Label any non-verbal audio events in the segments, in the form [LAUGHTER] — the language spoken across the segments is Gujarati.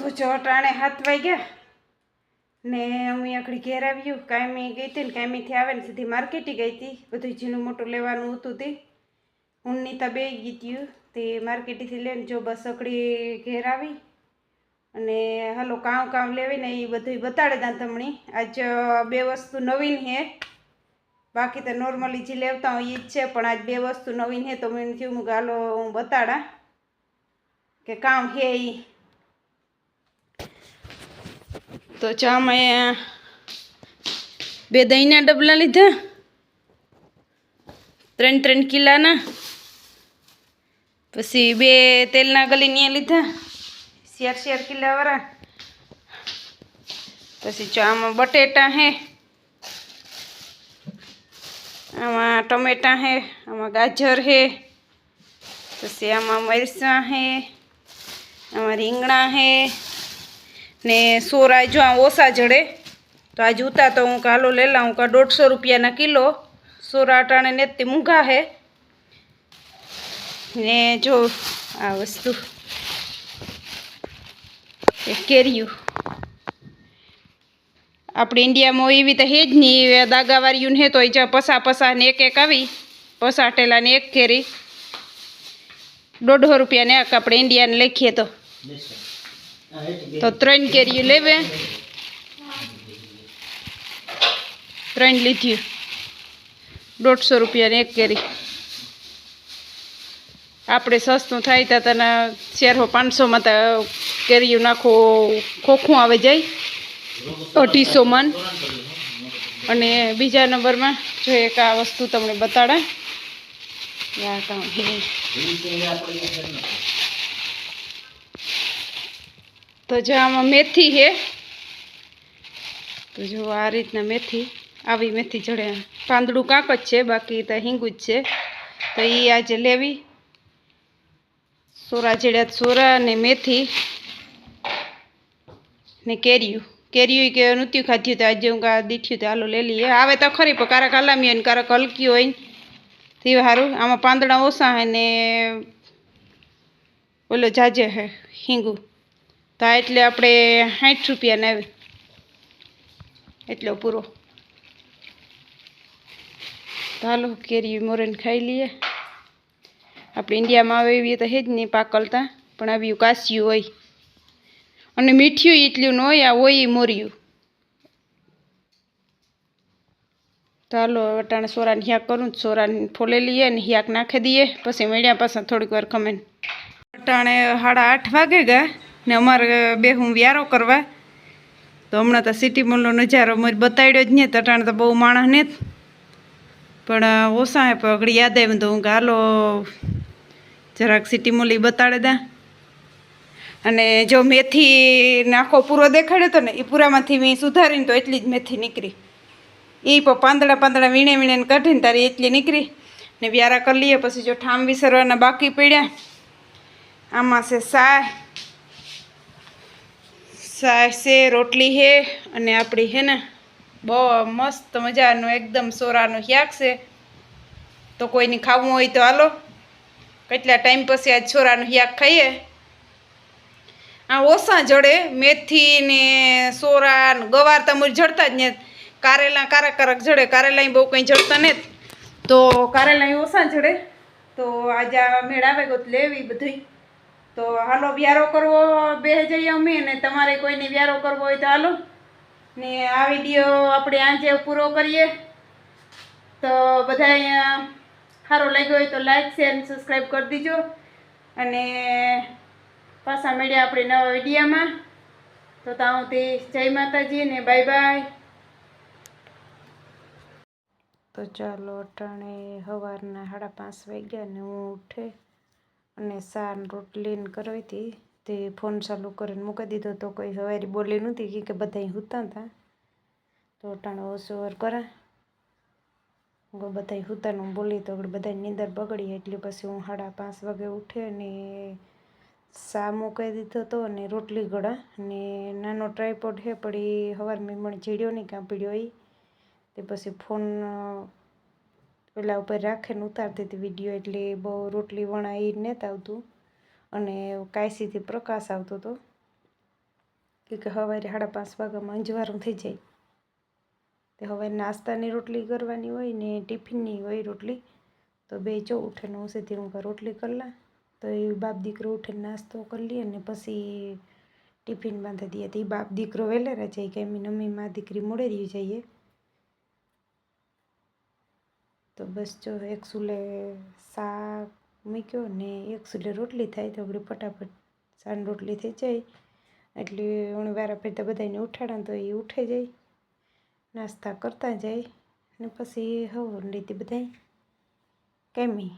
તો જો અટાણે હાથ વાગ્યા. ને હું આખડી ઘેર આવ્યું કાયમી ગઈ હતી ને કાયમીથી આવે ને સીધી માર્કેટી ગઈ હતી. બધું ઝીણું મોટું લેવાનું હતું તે. હું નીતા બે ગઈ હતી તે માર્કેટીથી લઈને જો બસ અકડી ઘેર આવી. અને હાલો કામ કામ લેવીને એ બધું બતાડે તા તમને આજ બે વસ્તુ નવીન હે. બાકી તો નોર્મલી જે લેવતા હોય એ જ છે, પણ આજ બે વસ્તુ નવીન હે તો મને થયું હું હાલો હું બતાડા. કે કામ હે એ તો ચા મેં બે દહીંના ડબલા લીધા. ત્રણ ત્રણ કિલાના. પછી બે તેલના ગલીનિયા લીધા. શિયાર શિયાર કિલાવાળા. પછી ચામાં બટેટા હે. આમાં ટમેટા હે, આમાં ગાજર હે. પછી આમાં મરચાં હે, આમાં રીંગણા હે. ને સોરા જો આ ઓછા જડે, તો આ જૂતા તો હું કાલો લઈ લાવું કા દોઢસો રૂપિયાના કિલો. સોરા અટાણે ને તે મૂંઘા હે. ને જો આ વસ્તુ કેરીયું આપણે ઇન્ડિયામાં એવી તો હે જ નહીં દાગાવાળીયું ને તો જ્યાં પસા પસા ને એક એક આવી, પસાટેલા ને એક કેરી. દોઢસો રૂપિયાને એક આપણે ઇન્ડિયાને લખીએ તો. તો ત્રણ કેરીઓ લેવે. ત્રણ લીધી. દોઢસો રૂપિયાની એક કેરી. આપણે સસ્તું થાય તો તને ચારસો પાંચસોમાં તો કેરીયું નાખો, ખોખું આવે જાય. અઢીસો મન. અને બીજા નંબરમાં જો એક આ વસ્તુ તમને બતાડા. આ કામ. તો જો આમાં મેથી છે, તો જો આ રીતના મેથી, આવી મેથી જડે. પાંદડું કાંક જ છે, બાકી તો હિંગું જ છે. તો એ આજે લેવી. સોરા જેડ્યા સોરા ને મેથી ને કેરીયું કેરીયું કે નૃત્યુ ખાધ્યું તો આજે હું કા દીઠ્યું તો હાલો લઈ લઈએ. આવે તો ખરી, પણ કારક હલામી હોય ને કારક હલકી હોય ને, તે સારું આમાં પાંદડા ઓછા હોય ને ઓલો જાજે હે, હિંગુ. તો આ એટલે આપણે સાઠ રૂપિયાને આવે. એટલો પૂરો. ચાલો કેરી મોરન ખાઈ લઈએ. આપણે ઇન્ડિયામાં આવે એવી તો હે જ નહીં પાકલતા, પણ આવ્યું કાશ્યું હોય. અને મીઠિયું એટલું ન હોય, આ હોય મોર્યું. ચાલો અટાણે સોરાને હિયાક કરું, સોરાને ફોલે લઈએ અને હિયાક નાખી દઈએ. પછી મળ્યા પાછા થોડીક વાર ખમે અટાણે સાડા આઠ વાગે ગયા ને અમારે બે હું વ્યારો કરવા. તો હમણાં તો સિટી મોલનો નજારો મને બતાડ્યો જ નહીં, તટાણ તો બહુ માણસ ને પણ ઓછા આગળ યાદ આવ્યું તો હું ગાલો જરાક સિટી મોલ ઈ બતાડે દા. અને જો મેથી નાખો પૂરો દેખાડ્યો હતો ને એ પૂરામાંથી મેં સુધારીને તો એટલી જ મેથી નીકળી. એ પણ પાંદડા પાંદડા વીણે વીણે કાઢીને તારી એટલી નીકળી. ને વ્યારા કરી લઈએ, પછી જો ઠામ વિસરવાના બાકી પડ્યા. આમાં છે સાય સાય છે રોટલી છે અને આપણી હે ને બહુ મસ્ત મજાનું એકદમ સોરાનું શાક છે. તો કોઈને ખાવું હોય તો હાલો. કેટલા ટાઈમ પછી આજ છોરાનું શાક ખાઈએ? આ ઓછા જડે મેથી ને સોરા ગવાર તો જડતા જ ને કારેલા કારક કારક જડે, કારેલા બહુ કંઈ જડતા ને તો કારેલા ઓછા જડે. તો આજે આ મેળ આવે તો લેવી બધી. તો હાલો વ્યારો કરવો બે જઈએ અમે ને તમારે કોઈને વ્યારો કરવો હોય તો હાલો. ને આ વીડિયો આપણે આજે પૂરો કરીએ. તો બધા સારો લાગ્યો હોય તો લાઈક શેર અને સબસ્ક્રાઈબ કરી દીજો. અને પાછા મળ્યા આપણે નવા વિડીયામાં. તો ત્યાં તે જય માતાજી ને બાય બાય તો ચાલો અટાણે સવારના સાડા પાંચ વાગ્યા ને હું ઉઠે. અને સાન રોટલીને કરવી હતી, તે ફોન ચાલુ કરીને મૂકી દીધો તો કોઈ સવારી બોલી નહોતી કે બધા સૂતા હતા તો. અટાણે ઓછો કરે. હું બધા હુતાનું બોલી તો બધા નીંદર બગડી એટલે પછી હું સાડા પાંચ વાગે ઉઠે અને સા મૂકી દીધો હતો અને રોટલી ગળા. અને નાનો ટ્રાયપોડ છે પડી હવાર મેં મને જીડ્યો નહીં, કાપડ્યો એ તે પછી ફોન પેલા ઉપર રાખીને ઉતારતી હતી વીડિયો એટલે બહુ રોટલી વણાઈ નહોતું આવતું. અને કાયસીથી પ્રકાશ આવતો હતો. કે સવારે સાડા પાંચ વાગ્યામાં અંજવારું થઈ જાય. તે હવે નાસ્તાની રોટલી કરવાની હોય ને ટિફિનની હોય રોટલી, તો બે જો ઉઠે ને હું સીધી હું રોટલી કરલા તો એ બાપ દીકરો ઉઠીને નાસ્તો કરી લઈએ ને પછી ટિફિન બાંધી દઈએ તો એ બાપ દીકરો વહેલેરા જાય કે એમની મમ્મી, મા દીકરી મોડે રહી જઈએ. તો બસ જો એક સુલે શાક મૂક્યો ને એક સુલે રોટલી થાય તો આપણે ફટાફટ સાંજ રોટલી થઈ જાય. એટલે હું વારા ફરતા બધાને ઉઠાડા તો એ ઉઠે જાય, નાસ્તા કરતા જાય ને પછી હવું રીતે બધા કેમી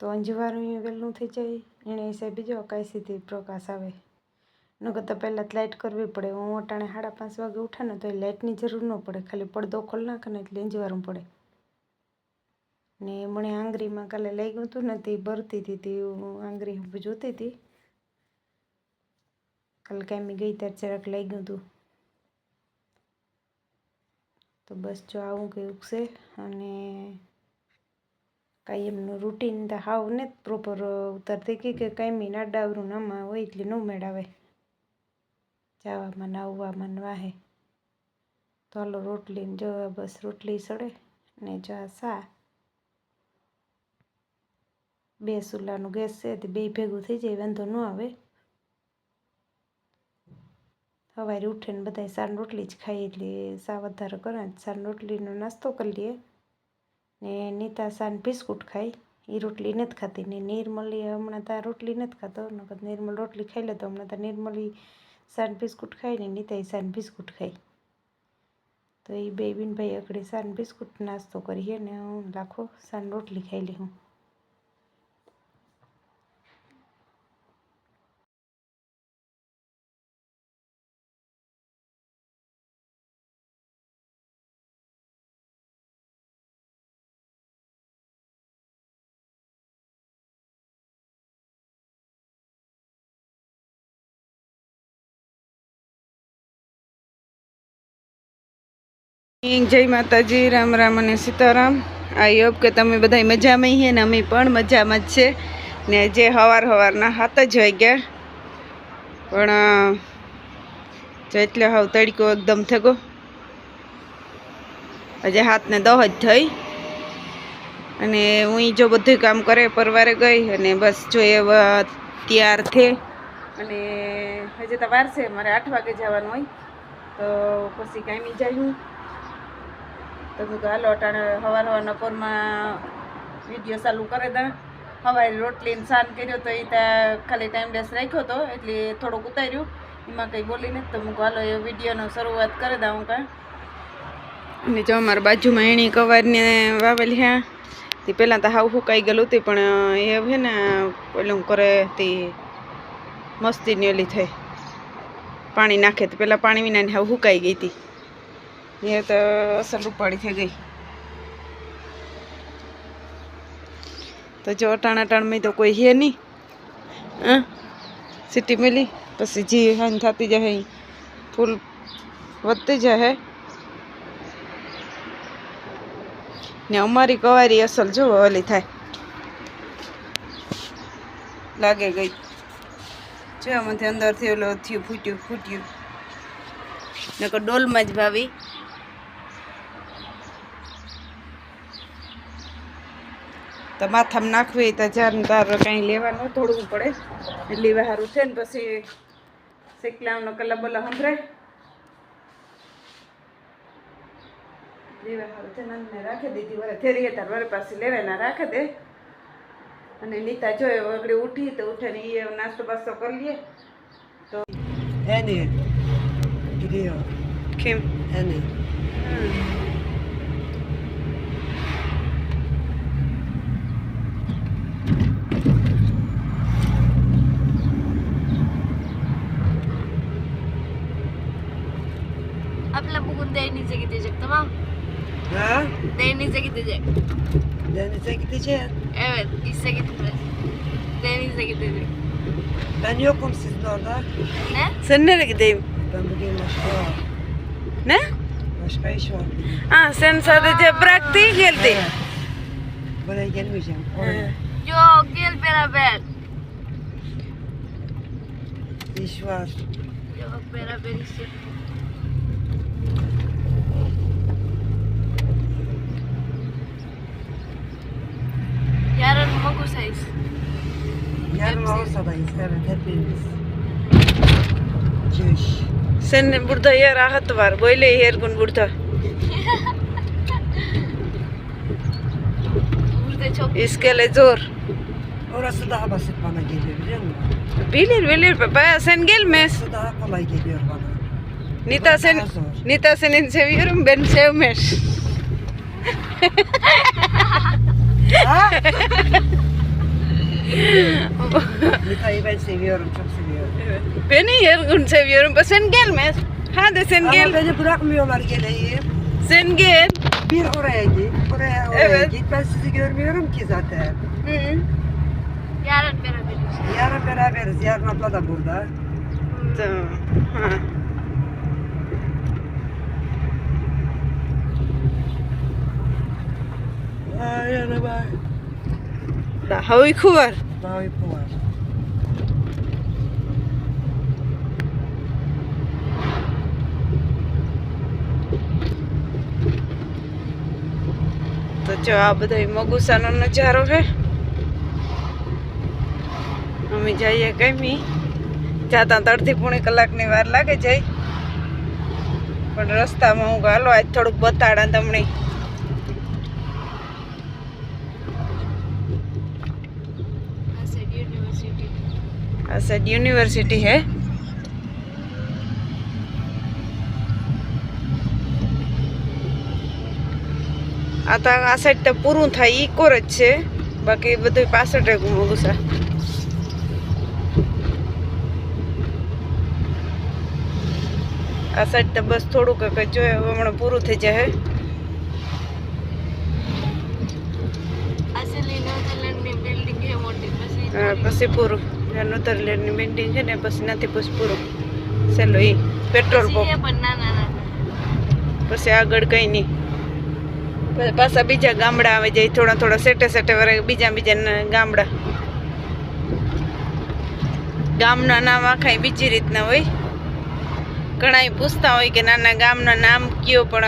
તો અંજવારું વહેલું થઈ જાય, એને હિસાબે જો કાંઈ સીધી પ્રકાશ આવે. નકર તો પહેલાં લાઇટ કરવી પડે. હું અટાણે સાડા પાંચ વાગે ઉઠાને તો એ લાઇટની જરૂર ન પડે. ખાલી પડદો ખોલ નાખે ને એટલે અંજવારું પડે. ને મને આંગળીમાં કાલે લાગ્યું હતું ને તે ભરતી હતી તે હું આંગળી જોતી હતી. કાલે કાંઈ ગઈ ત્યારે જરાક લાગ્યું હતું. તો બસ જો આવું કંઈક છે અને કાંઈ એમનું રૂટીન તો હાવ ને પ્રોપર ઉતરતી કે કાંઈ નાડાવરું નામાં હોય એટલે ન મેળાવે. જાવામાં નાવવામાં ને વાહે તો હાલો રોટલી ને જો બસ રોટલી સડે ને જો આ સા બે ચૂલાનું ગેસ છે તે બે ભેગું થઈ જાય, વાંધો ન આવે. સવારે ઉઠીને બધા સાર રોટલી જ ખાઈ એટલે સા વધારે કરે સાર રોટલીનો નાસ્તો કરી લઈએ ને નીતા સાન બિસ્કુટ ખાઈ એ રોટલી નથી ખાતી. ને નિર્મલી હમણાં ત્યાં રોટલી નથી ખાતો, નકર નિર્મલ રોટલી ખાઈ લેતો હમણાં ત્યાં નિર્મલી સાન બિસ્કુટ ખાઈ ને નીતા સાન બિસ્કુટ ખાઈ. તો એ બે બિનભાઈ અકડે સાન બિસ્કુટ નાસ્તો કરીએ ને હું લાખો સાન રોટલી ખાઈ લી જય માતાજી, રામ રામ અને સીતારામ. આઈ હોપ કે તમે બધા મજામાં છીએ ને અમે પણ મજામાં જ છે. ને જે હવાર હવારના હાથ જ વાગ્યા પણ જેટલે હાવ તડકો એકદમ થયો હજી હાથને દહ જ થઈ. અને હું જો બધું કામ કરે, પરવારે ગઈ અને બસ જો એ તૈયાર થે. અને હજી તો વાર છે, મારે આઠ વાગે જવાનું હોય. તો પછી કાંઈ જાય હું. તો મેં કીધું, હાલો, અટાણે સવાર સવારના પોરમાં વીડિયો ચાલુ કરે તા સવારે રોટલીને સાન કર્યો તો એ ત્યાં ખાલી ટાઈમ ડેસ રાખ્યો હતો એટલે થોડુંક ઉતાર્યું. એમાં કંઈ બોલી નથી, તો મૂકું હાલો, એ વિડીયોનો શરૂઆત કરી દઉં કાંઈ. અને જો અમારા બાજુમાં એણી કવારને વાવેલી હા તે પહેલાં તો હાવ સુકાઈ ગયેલું હતી, પણ એ છે ને પેલું કરે તે મસ્તીની ઓલી થઈ. પાણી નાખે તો પહેલાં પાણી વિનાની હાવ સુકાઈ ગઈ હતી. એ તો અસલ ઉપાડી થઈ ગઈ. તો જો અટાણ અટાણ મેં તો કોઈ હે નહીં. હા? સીટી મેલી, પછી જી હાન થતી જાય, ફૂલ વધતી જાય. ને અમારી કવારી અસલ જો ઓલી થાય. લાગે ગઈ. જો આમાંથી અંદરથી ઓલો થયું, ફૂટ્યું ફૂટ્યું. નકર ડોલમાં જ ભાવી. તો માથામાં નાખવી તો જાર ને તાર કાંઈ લેવાનું થોડવું પડે. એટલે એવા છે ને પછી શેકલાનો કલા બલા સંભળાય. લેવા સારું છે ને અંદને રાખી દીધી વરે. થેરી હતા વરે પાસે લેવાના રાખે દે. અને નીતા જોયો વગડી ઉઠી તો ઉઠે ને એ નાસ્તો બાસ્તો કરી લઈએ તો એને. કેમ? Henny. Babam Ha? denize gidecek. Denize gideceğiz. Evet, işe gitmez. Denize gidecek. Ben yokum sizin orada. Ne? Sen nereye gideyim? Ben bugün başka var. Ne? Başka iş var. Ha sen sadece bıraktı geldi. Evet. Buraya gelmeyeceğim. Yok, gel beraber. İş var. Yok, beraber iş yapalım. şey. Yarın Hepsi. Orsa'dayız evet hepimiz. İki iş. Senin burada yer rahatı var. Böyle her gün burada. burada çok İskele zor. Orası daha basit bana geliyor biliyor musun? Bilir bilir baba sen gelmez. Orası daha kolay geliyor bana. Nita sen Nita senin seviyorum ben sevmez. ha? [LAUGHS] Nita'yı ben seviyorum, çok seviyorum. beni her gün seviyorum sen gelmez hadi sen Ama gel beni bırakmıyorlar geleyim. sen gel Bir oraya git, buraya oraya Evet. git. Ben sizi görmüyorum ki zaten. Hı. yarın beraberiz. Yarın beraberiz. Yarın abla da burada. Tamam. Ha. Ay Daha uyku var. Daha uyku var. તો જો આ બધા મગુસાનો નજારો છે અમે જઈએ કમી જાતા અડધી પોણી કલાકની વાર લાગે જાય પણ રસ્તામાં હું હાલો આજ થોડુંક બતાડા તમને આ સાઈડ યુનિવર્સિટી સાઈડ યુનિવર્સિટી હે. આ તો આ સાઈડ તો પૂરું થાય એ કોર જ છે. બાકી બધું પાછળ રહે ગુસા આ સાઈડ તો બસ થોડુંક જોઈએ હવે હમણાં પૂરું થઈ જાય પછી પૂરું. જ્યાં નેધરલેન્ડની મેન્ટિંગ છે ને પછી નથી પછી પૂરું. ચાલો એ પેટ્રોલ પંપ પછી આગળ કંઈ નહીં પછી પાછા બીજા ગામડા આવે જાય થોડા થોડા સેટે સેટે વરે બીજા બીજા ગામડા. ગામના નામ આખા બીજી રીતના હોય. ઘણા પૂછતા હોય કે નાના ગામના નામ કયો પણ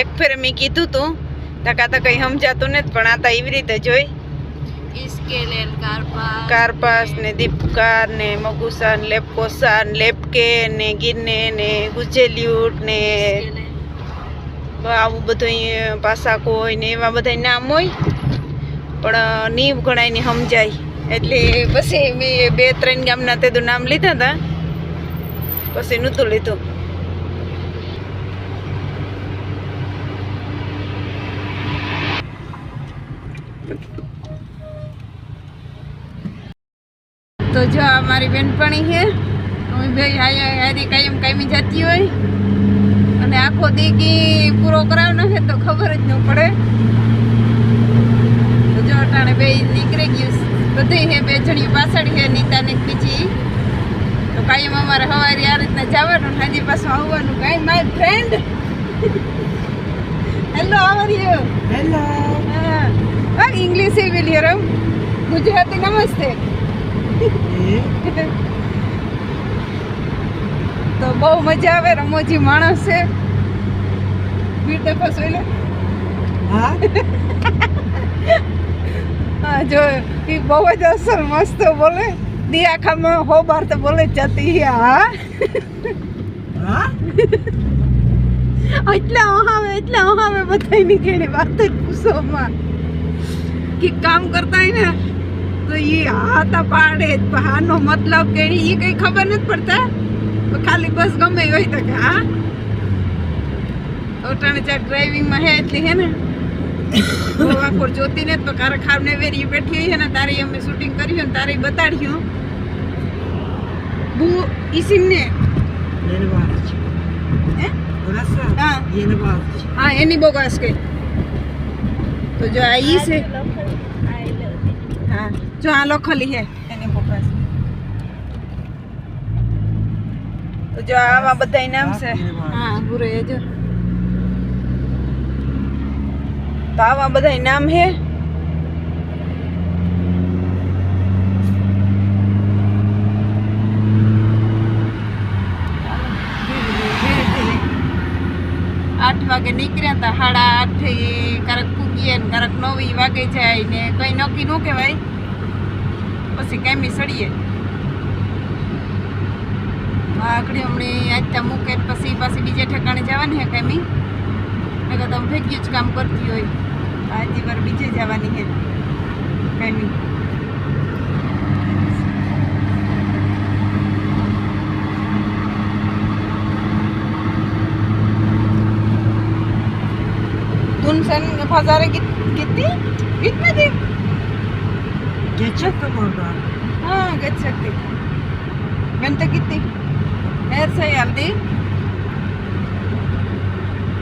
એક ફેર મેં કીધું તું. તકા તો કંઈ સમજાતું નથી પણ આ તો એવી રીતે જ હોય. ઇસ્કેલેન કારપા કારપાસ ને દીપકાર ને મગુસા ને લેપકોસા ને લેપકે ને ગિરને ને ગુજેલ્યુટ ને આવું બધું પાસાકો હોય ને એવા બધા નામ હોય. પણ નીવ ઘણાયને સમજાય. એટલે પછી મેં બે ત્રણ ગામના તે નામ લીધા હતા. પછી નહોતું લીધું. તો જો આ મારી બેનપણી છે અમે ભાઈ હારી કાયમ કાયમી જતી હોય. અને આખો દીકી પૂરો કરાવ નાખે તો ખબર જ ન પડે. તો જો અટાણે બે નીકળી ગયું બધી હે બે જણી પાછળ છે નીતાને બીજી. તો કાયમ અમારે સવારે આ રીતના જવાનું હાજી પાછું આવવાનું કાંઈ. My friend hello how are you hello હા. ઇંગ્લિશ એ વિલ હિયર ગુજરાતી નમસ્તે. [LAUGHS] તો બહુ મજા આવે રમોજી માણસ છે? હા? [LAUGHS] જો એ બહુ જ અસર મસ્ત બોલે. દિયા ખામાં હો બાર તો બોલે જતી હે હા? [LAUGHS] એટલા ઓહાવે એટલા ઓહાવે બધાય નીકળી વાત જ પૂછોમાં કે કામ કરતા ને તો એ હાથા પાડે જ. પણ આનો મતલબ કે એ કઈ ખબર નથી પડતા. તો ખાલી બસ ગમે એ હોય તો કે હા? ઓટાણે ચાર ડ્રાઇવિંગમાં હે એટલી હે ને? ગોવા કોર જોતી ને તો કારે ખાવને વેરી બેઠી છે ને તારી અમે શૂટિંગ કર્યું ને તારે બતાડ્યું બુ ઈસીમને Yeni bağırç. હે. હા. એની બોગાસ કે. તો જો આ ઈ છે. હા. જો આ લખેલી હે. એની પોપાસ તો જો આવા બધા નામ છે. હા ભૂરે જો. તો આવા બધા નામ હે. આઠ વાગે નીકળ્યા હતા સાડા આઠ ક્યારેક પૂગીએ ને ક્યારેક નવી વાગે જાય ને કંઈ નક્કી નો કેવાય પછી કાંઈ સડીએ આકડી હમણાં આજતા મૂકે ને પછી પાછી બીજે ઠેકાણે જવાની હે કાંઈ નકર તો ભેગ્યું જ કામ કરતી હોય આજે વાર બીજે જવાની હે કાંઈ तुम सन फजारे कित, कितनी कितने Geçecektim oradan. Ha geçecektik. Ben de gittik. Her şey aldı.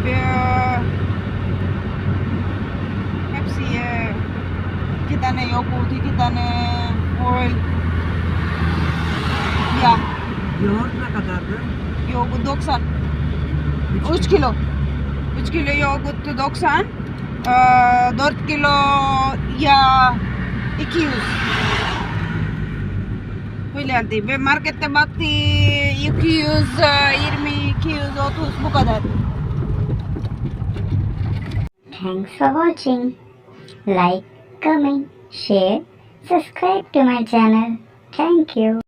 Ve hepsi iki tane yogurt, iki tane oil. Ya. Yoğurt ne kadardı? Yoğurt 90. 3 kilo. 3 kilo yoğurt 90. 4 kilo ya 200 Öyle aldı. Ve markette baktı 220, 230 bu kadar. Thanks for watching. Like, comment, share, subscribe to my channel. Thank you.